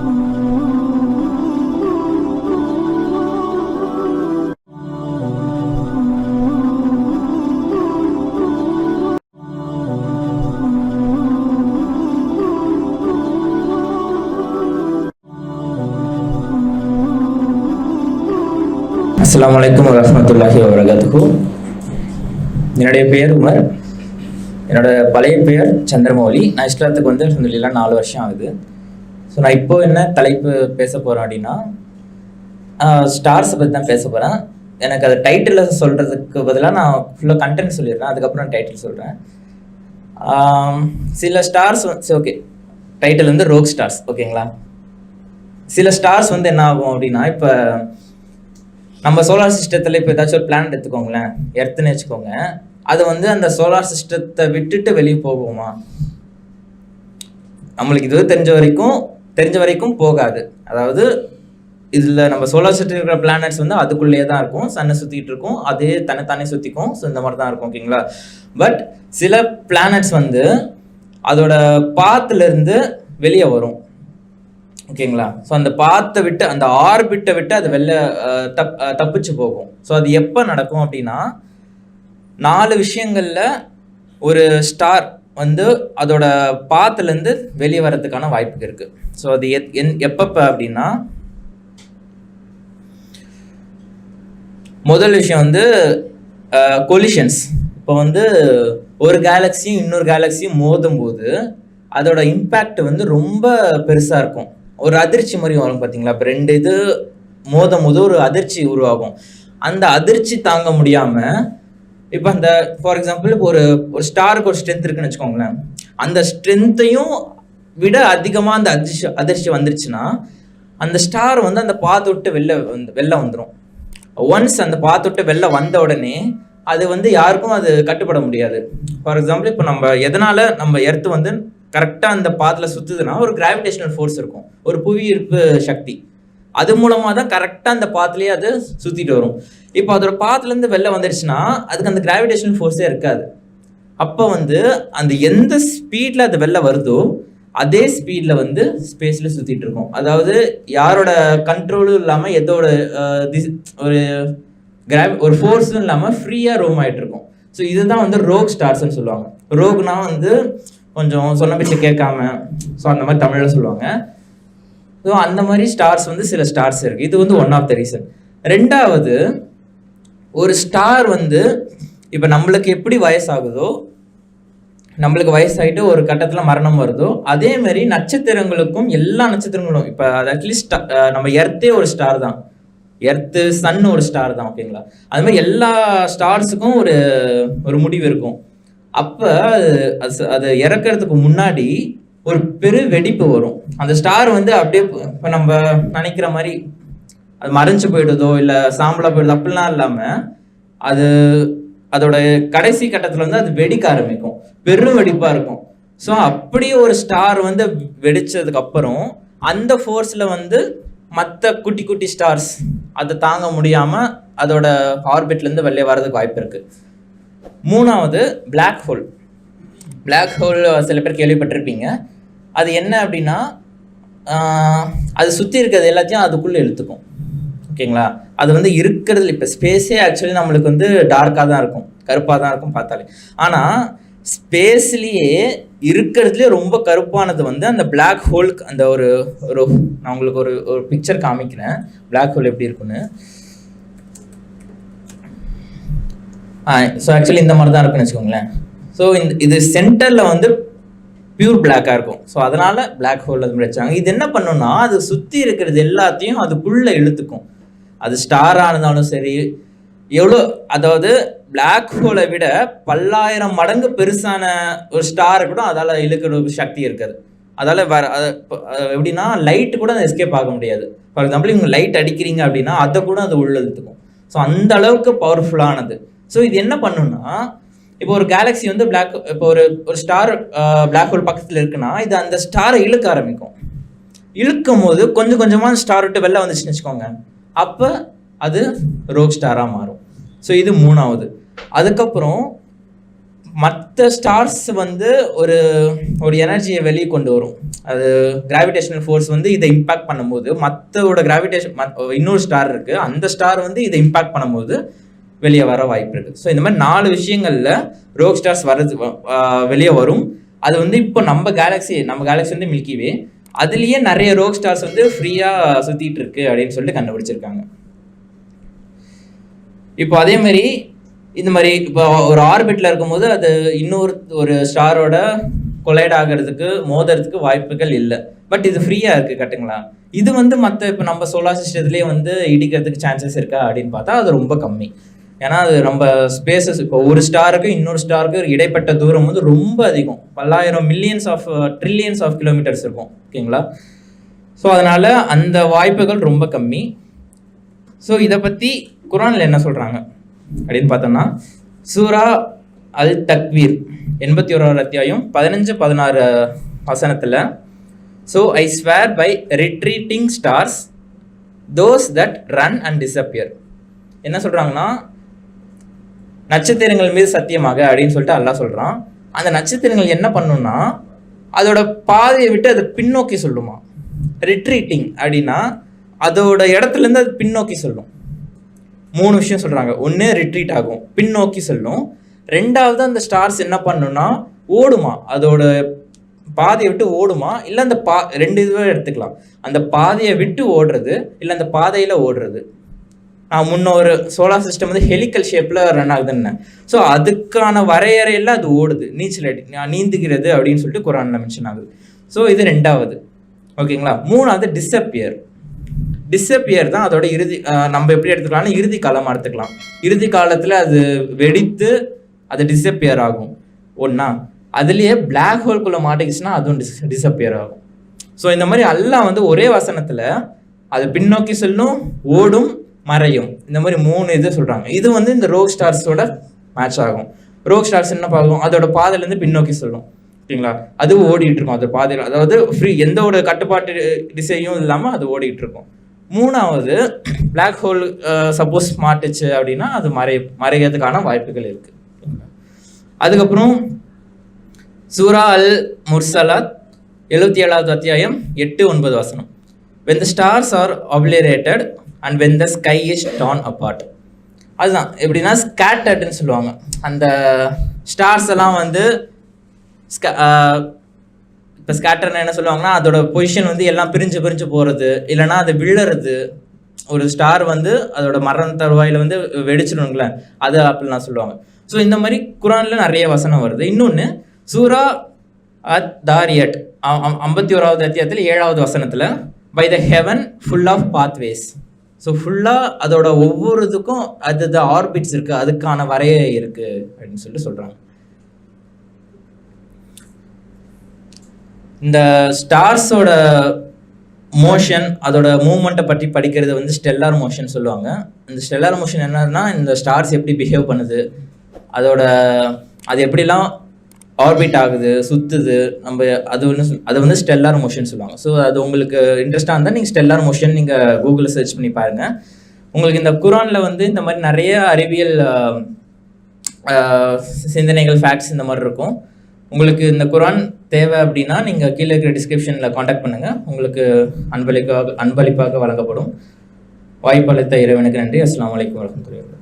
அஸ்லாம் வலைக்கம் வரமத்துல்லாஹி வபரகாத்துஹு. என்னுடைய பெயர் உமர். என்னோட பழைய பெயர் சந்திரமௌலி. நான் இஸ்லாத்துக்கு வந்து அல்ஹம்துலில்லாஹ் நாலு வருஷம் ஆகுது. ஸோ நான் இப்போ என்ன தலைப்பு பேச போகிறேன் அப்படின்னா ஸ்டார்ஸை பற்றி தான் பேச போகிறேன் எனக்கு அது டைட்டில் சொல்கிறதுக்கு பதிலாக நான் ஃபுல்லாக கண்டென்ட் சொல்லிடுறேன். அதுக்கப்புறம் டைட்டில் சொல்கிறேன் சில ஸ்டார்ஸ் சரி ஓகே டைட்டில் வந்து ரோக் ஸ்டார்ஸ் ஓகேங்களா சில ஸ்டார்ஸ் வந்து என்ன ஆகும் அப்படின்னா இப்போ நம்ம சோலார் சிஸ்டத்தில் இப்போ ஏதாச்சும் ஒரு பிளானட் எடுத்துக்கோங்களேன். எர்த்துன்னு வச்சுக்கோங்க. அது வந்து அந்த சோலார் சிஸ்டத்தை விட்டுட்டு வெளியே போகுமா? நம்மளுக்கு இது தெரிஞ்ச வரைக்கும் தெரிஞ்ச வரைக்கும் போகாது. அதாவது இதில் நம்ம சோலார் சிஸ்டம் இருக்கிற பிளானட்ஸ் வந்து அதுக்குள்ளேயே தான் இருக்கும். சன்னை சுற்றிட்டு இருக்கும். அதே தன்னைத்தானே சுற்றிக்கும் ஸோ இந்த மாதிரி தான் இருக்கும் ஓகேங்களா பட் சில பிளானட்ஸ் வந்து அதோட பாத்துலேருந்து வெளியே வரும் ஓகேங்களா ஸோ அந்த பாத்தை விட்டு அந்த ஆர்பிட்டை விட்டு அது வெளில தப் தப்பிச்சு போகும். ஸோ அது எப்போ நடக்கும் அப்படின்னா நாலு விஷயங்களில் ஒரு ஸ்டார் வந்து அதோட பாத்துலேருந்து வெளியே வர்றதுக்கான வாய்ப்பு இருக்குது ஸோ அது எத் என் எப்பப்போ அப்படின்னா முதல் விஷயம் வந்து கொலிஷன்ஸ் இப்போ வந்து ஒரு கேலக்சியும் இன்னொரு கேலக்சியும் மோதும் போது அதோட இம்பேக்ட் வந்து ரொம்ப பெருசாக இருக்கும். ஒரு அதிர்ச்சி மாதிரி வரும் பார்த்தீங்களா இப்போ ரெண்டு இது மோதும் போது ஒரு அதிர்ச்சி உருவாகும். அந்த அதிர்ச்சி தாங்க முடியாமல் இப்போ அந்த ஃபார் எக்ஸாம்பிள் இப்போ ஒரு ஒரு ஸ்டாருக்கு ஒரு ஸ்ட்ரென்த் இருக்குன்னு வச்சுக்கோங்களேன். அந்த ஸ்ட்ரென்த்தையும் விட அதிகமாக அந்த அதிர்ச்சி அதிர்ச்சி வந்துருச்சுன்னா அந்த ஸ்டார் வந்து அந்த பாத்தொட்டு வெளில வந்து வெளில வந்துடும் ஒன்ஸ் அந்த பாத்து விட்டு வெளில வந்த உடனே அது வந்து யாருக்கும் அது கட்டுப்பட முடியாது. ஃபார் எக்ஸாம்பிள் இப்போ நம்ம எதனால் நம்ம எர்த்து வந்து கரெக்டாக அந்த பாத்தில் சுற்றுதுன்னா ஒரு கிராவிடேஷனல் ஃபோர்ஸ் இருக்கும். ஒரு புவி ஈர்ப்பு சக்தி. அது மூலமாக தான் கரெக்டாக அந்த பாத்துலேயே அது சுற்றிட்டு வரும். இப்போ அதோட பாத்துலேருந்து வெளில வந்துருச்சுன்னா அதுக்கு அந்த கிராவிடேஷனல் ஃபோர்ஸே இருக்காது. அப்போ வந்து அந்த எந்த ஸ்பீடில் அது வெளில வருதோ அதே ஸ்பீடில் வந்து ஸ்பேஸில் சுற்றிட்டு இருக்கோம். அதாவது யாரோட கண்ட்ரோலும் இல்லாமல் எதோட திஸ்- ஒரு கிராவி ஒரு ஃபோர்ஸும் இல்லாமல் ஃப்ரீயாக ரோம் ஆகிட்டு இருக்கும். ஸோ இதுதான் வந்து ரோக் ஸ்டார்ஸ்னு சொல்லுவாங்க. ரோக்னா வந்து கொஞ்சம் சொன்ன பேச்சு கேட்காம ஸோ அந்த மாதிரி தமிழில் சொல்லுவாங்க. ஸோ அந்த மாதிரி ஸ்டார்ஸ் வந்து சில ஸ்டார்ஸ் இருக்குது இது வந்து ஒன் ஆஃப் த ரீசன் ரெண்டாவது ஒரு ஸ்டார் வந்து இப்போ நம்மளுக்கு எப்படி வயசாகுதோ நம்மளுக்கு வயசாயிட்டு ஒரு கட்டத்தில் மரணம் வருதோ அதே மாதிரி நட்சத்திரங்களுக்கும் எல்லா நட்சத்திரங்களும் இப்போ அது அட்லீஸ்ட் நம்ம எர்த்தே ஒரு ஸ்டார் தான். எர்த்து சன் ஒரு ஸ்டார் தான் ஓகேங்களா அது மாதிரி எல்லா ஸ்டார்ஸுக்கும் ஒரு ஒரு முடிவு இருக்கும். அப்போ அது அது- அது இறக்கறதுக்கு முன்னாடி ஒரு பெரு வெடிப்பு வரும். அந்த ஸ்டார் வந்து அப்படியே இப்போ நம்ம நினைக்கிற மாதிரி அது மறைஞ்சு போயிடுதோ இல்லை சாம்பலாக போயிடுதோ அப்படிலாம் இல்லாமல் அது அதோட கடைசி கட்டத்தில் வந்து அது வெடிக்க ஆரம்பிக்கும். பெரும் வெடிப்பாக இருக்கும். ஸோ அப்படியே ஒரு ஸ்டார் வந்து வெடிச்சதுக்கு அப்புறம் அந்த ஃபோர்ஸில் வந்து மற்ற குட்டி குட்டி ஸ்டார்ஸ் அதை தாங்க முடியாமல் அதோட ஆர்பிட்லேருந்து வெளியே வர்றதுக்கு வாய்ப்பு இருக்குது மூணாவது பிளாக் ஹோல் பிளாக் ஹோல் சில பேர் கேள்விப்பட்டிருப்பீங்க. அது என்ன அப்படின்னா அது சுற்றி இருக்கிறது எல்லாத்தையும் அதுக்குள்ளே இழுத்துக்கும். ஓகேங்களா? அது வந்து இருக்கிறது இப்போ ஸ்பேஸே ஆக்சுவலி நம்மளுக்கு வந்து டார்க்காக தான் இருக்கும். கருப்பாக தான் இருக்கும் பார்த்தாலே. ஆனால் ஸ்பேஸ்லேயே இருக்கிறதுலே ரொம்ப கருப்பானது வந்து அந்த பிளாக் ஹோல் அந்த ஒரு ஒரு நான் உங்களுக்கு ஒரு ஒரு பிக்சர் காமிக்கிறேன். பிளாக் ஹோல் எப்படி இருக்குன்னு ஸோ ஆக்சுவலி இந்த மாதிரி தான் இருக்குன்னு வச்சுக்கோங்களேன். ஸோ இந்த இது சென்டரில் வந்து பியூர் பிளாக்காக இருக்கும். ஸோ அதனால் பிளாக் ஹோல் அது மாதிரி வச்சாங்க. இது என்ன பண்ணுன்னா அது சுற்றி இருக்கிறது எல்லாத்தையும் அதுக்குள்ளே இழுத்துக்கும். அது ஸ்டாராக இருந்தாலும் சரி எவ்வளோ அதாவது பிளாக் ஹோலை விட பல்லாயிரம் மடங்கு பெருசான ஒரு ஸ்டாரை கூட அதால் இழுக்கிற சக்தி இருக்காது. அதால் வர எப்படின்னா லைட்டு கூட அதை எஸ்கேப் ஆக முடியாது. ஃபார் எக்ஸாம்பிள் இவங்க லைட் அடிக்கிறீங்க அப்படின்னா அதை கூட அது உள்ள இழுத்துக்கும். ஸோ அந்த அளவுக்கு பவர்ஃபுல்லானது ஸோ இது என்ன பண்ணுன்னா இப்போ ஒரு கேலக்ஸி வந்து பிளாக் இப்போ ஒரு ஒரு ஸ்டார் பிளாக் ஹோல் பக்கத்தில் இருக்குன்னா இது அந்த ஸ்டாரை இழுக்க ஆரம்பிக்கும். இழுக்கும் போது கொஞ்சம் கொஞ்சமாக ஸ்டார் விட்டு வெளில வந்துச்சுன்னு வச்சுக்கோங்க. அப்போ அது ரோக் ஸ்டாராக மாறும். ஸோ இது மூணாவது. அதுக்கப்புறம் மற்ற ஸ்டார்ஸ் வந்து ஒரு ஒரு எனர்ஜியை வெளியே கொண்டு வரும். அது கிராவிடேஷனல் ஃபோர்ஸ் வந்து இதை இம்பாக்ட் பண்ணும்போது மற்றோட கிராவிடேஷன் இன்னொரு ஸ்டார் இருக்குது அந்த ஸ்டார் வந்து இதை இம்பாக்ட் பண்ணும்போது வெளியே வர வாய்ப்பு இருக்குது ஸோ இந்த மாதிரி நாலு விஷயங்களில் ரோக் ஸ்டார்ஸ் வர்றது வெளியே வரும். அது வந்து இப்போ நம்ம கேலக்ஸி நம்ம கேலக்ஸி வந்து மில்கிவே அதுலேயே நிறைய ரோக் ஸ்டார்ஸ் வந்து ஃப்ரீயாக சுற்றிட்டு இருக்கு அப்படின்னு சொல்லிட்டு கண்டுபிடிச்சிருக்காங்க. இப்போ அதே மாதிரி இந்த மாதிரி இப்போ ஒரு ஆர்பிட்ல இருக்கும்போது அது இன்னொரு ஒரு ஸ்டாரோட கொலைட் ஆகிறதுக்கு மோதுறதுக்கு வாய்ப்புகள் இல்லை. பட் இது ஃப்ரீயாக இருக்குது கட்டுங்களா? இது வந்து மற்ற இப்போ நம்ம சோலார் சிஸ்டத்துலேயே வந்து இடிக்கிறதுக்கு சான்சஸ் இருக்கா அப்படின்னு பார்த்தா அது ரொம்ப கம்மி. ஏன்னா அது நம்ம ஸ்பேசஸ் இப்போ ஒரு ஸ்டாருக்கு இன்னொரு ஸ்டாருக்கு இடைப்பட்ட தூரம் வந்து ரொம்ப அதிகம். பல்லாயிரம் millions of trillions of kilometres இருக்கும். ஓகேங்களா? ஸோ அதனால் அந்த வாய்ப்புகள் ரொம்ப கம்மி. ஸோ இதை பற்றி குரானில் என்ன சொல்கிறாங்க அப்படின்னு பார்த்தோம்னா சூரா அல் தக்வீர் எண்பத்தி ஓராவது அத்தியாயம் பதினஞ்சு பதினாறு வசனத்தில் so I swear by retreating stars those that run and disappear என்ன சொல்கிறாங்கன்னா நட்சத்திரங்கள் மீது சத்தியமாக அப்படின்னு சொல்லிட்டு அல்லா சொல்கிறான் அந்த நட்சத்திரங்கள் என்ன பண்ணுன்னா அதோட பாதையை விட்டு அது பின்னோக்கி சொல்லுமா. ரிட்ரீட்டிங் அப்படின்னா அதோட இடத்துலேருந்து அது பின்னோக்கி சொல்லும். மூணு விஷயம் சொல்கிறாங்க ஒன்று ரிட்ரீட் ஆகும். பின்னோக்கி சொல்லும். ரெண்டாவது அந்த ஸ்டார்ஸ் என்ன பண்ணுன்னா ஓடுமா. அதோட பாதையை விட்டு ஓடுமா. இல்லை அந்த பா ரெண்டு இதுவே எடுத்துக்கலாம். அந்த பாதையை விட்டு ஓடுறது இல்லை அந்த பாதையில் ஓடுறது. நான் முன்ன ஒரு சோலார் சிஸ்டம் வந்து ஹெலிக்கல் ஷேப்பில் ரன் ஆகுதுன்னு ஸோ அதுக்கான வரையறையில் அது ஓடுது. நீச்சல் அடி நான் நீந்துகிறது அப்படின்னு சொல்லிட்டு குரானில் மென்ஷன் ஆகுது. ஸோ இது ரெண்டாவது. ஓகேங்களா மூணாவது டிஸப்பியர் டிஸப்பியர் தான் அதோட இறுதி நம்ம எப்படி எடுத்துக்கலாம்னா இறுதி காலமாக எடுத்துக்கலாம். இறுதி காலத்தில் அது வெடித்து அது டிஸப்பியர் ஆகும். ஒன்றா அதுலேயே பிளாக் ஹோல்குள்ளே மாட்டிக்கிச்சுன்னா அதுவும் டிஸ் டிஸப்பியர் ஆகும். ஸோ இந்த மாதிரி எல்லாம் வந்து ஒரே வசனத்தில் அது பின்னோக்கி செல்லும் ஓடும் மறையும். இந்த மாதிரி மூணு இது சொல்கிறாங்க இது வந்து இந்த ரோக் ஸ்டார்ஸோட மேட்ச் ஆகும். ரோக் ஸ்டார்ஸ் என்ன பார்க்கும்? அதோட பாதையிலேருந்து பின்னோக்கி சொல்லும். ஓகேங்களா? அது ஓடிட்டு இருக்கும். அது பாதையில் அதாவது ஃப்ரீ எந்த ஒரு கட்டுப்பாட்டு திசையும் இல்லாமல் அது ஓடிட்டு இருக்கும். மூணாவது பிளாக் ஹோல் சப்போஸ் மாட்டுச்சு அப்படின்னா அது மறை மறைகிறதுக்கான வாய்ப்புகள் இருக்கு. அதுக்கப்புறம் சூரா அல் முர்சலாத் எழுபத்தி ஏழாவது அத்தியாயம் எட்டு ஒன்பது வசனம். When the stars are obliterated and when the sky is torn apart அதுதான். எப்படின்னா ஸ்கேட்டர்டுன்னு சொல்லுவாங்க. அந்த ஸ்டார்ஸ் எல்லாம் வந்து இப்போ ஸ்கேட்டர்னு என்ன சொல்லுவாங்கன்னா அதோட பொசிஷன் வந்து எல்லாம் பிரிஞ்சு பிரிஞ்சு போகிறது இல்லைன்னா அது விழுறது. ஒரு ஸ்டார் வந்து அதோட மரண தருவாயில் வந்து வெடிச்சிடணுங்களேன் அது அப்படிலாம் சொல்லுவாங்க. ஸோ இந்த மாதிரி குரானில் நிறைய வசனம் வருது. இன்னொன்று சூரா அத் தாரியட் ஐம்பத்தி ஓராவது அத்தியாயத்தில் ஏழாவது வசனத்தில் by the heaven full of pathways so ஃபுல்லாக அதோட ஒவ்வொரு இதுக்கும் அது ஆர்பிட்ஸ் இருக்குது அதுக்கான வரைய இருக்குது அப்படின்னு சொல்லிட்டு சொல்கிறாங்க இந்த ஸ்டார்ஸோட மோஷன் அதோட மூமெண்ட்டை பற்றி படிக்கிறது வந்து ஸ்டெல்லார் மோஷன் சொல்லுவாங்க. இந்த ஸ்டெல்லார் மோஷன் என்னன்னா இந்த ஸ்டார்ஸ் எப்படி பிஹேவ் பண்ணுது அதோட அது எப்படிலாம் ஆர்பிட் ஆகுது சுற்றுது நம்ம அது ஒன்று சொல்- வந்து ஸ்டெல்லார் மோஷன் சொல்லுவாங்க. ஸோ அது உங்களுக்கு இன்ட்ரெஸ்டாக இருந்தால் நீங்கள் ஸ்டெல்லார் மோஷன் நீங்கள் கூகுளில் சர்ச் பண்ணி பாருங்கள் உங்களுக்கு இந்த குரானில் வந்து இந்த மாதிரி நிறைய அறிவியல் சிந்தனைகள் ஃபேக்ட்ஸ் இந்த மாதிரி இருக்கும். உங்களுக்கு இந்த குரான் தேவை அப்படின்னா நீங்கள் கீழே இருக்கிற டிஸ்கிரிப்ஷனில் காண்டாக்ட் பண்ணுங்கள் உங்களுக்கு அன்பளிப்பாக அன்பளிப்பாக வழங்கப்படும். வாய்ப்பளித்த இறைவனுக்கு நன்றி. அஸ்லாம் வலைக்கம் வரமத்துல்லாஹி